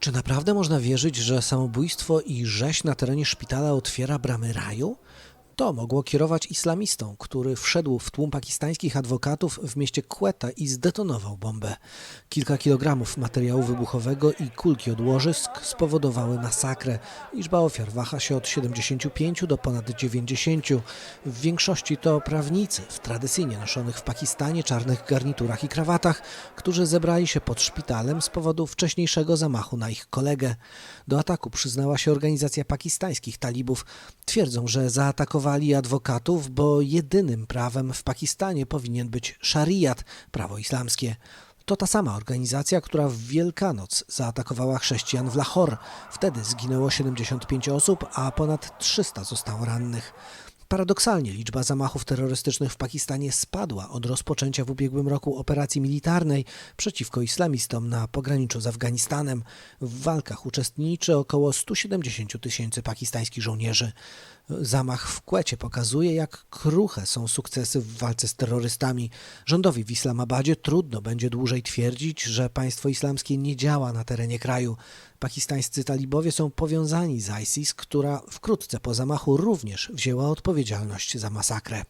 Czy naprawdę można wierzyć, że samobójstwo i rzeź na terenie szpitala otwiera bramy raju? To mogło kierować islamistą, który wszedł w tłum pakistańskich adwokatów w mieście Quetta i zdetonował bombę. Kilka kilogramów materiału wybuchowego i kulki od łożysk spowodowały masakrę. Liczba ofiar waha się od 75 do ponad 90. W większości to prawnicy w tradycyjnie noszonych w Pakistanie czarnych garniturach i krawatach, którzy zebrali się pod szpitalem z powodu wcześniejszego zamachu na ich kolegę. Do ataku przyznała się organizacja pakistańskich talibów. Twierdzą, że zaatakowali adwokatów, bo jedynym prawem w Pakistanie powinien być szariat, prawo islamskie. To ta sama organizacja, która w Wielkanoc zaatakowała chrześcijan w Lahore. Wtedy zginęło 75 osób, a ponad 300 zostało rannych. Paradoksalnie liczba zamachów terrorystycznych w Pakistanie spadła od rozpoczęcia w ubiegłym roku operacji militarnej przeciwko islamistom na pograniczu z Afganistanem. W walkach uczestniczy około 170 tysięcy pakistańskich żołnierzy. Zamach w Kłecie pokazuje, jak kruche są sukcesy w walce z terrorystami. Rządowi w Islamabadzie trudno będzie dłużej twierdzić, że państwo islamskie nie działa na terenie kraju. Pakistańscy talibowie są powiązani z ISIS, która wkrótce po zamachu również wzięła odpowiedzialność za masakrę.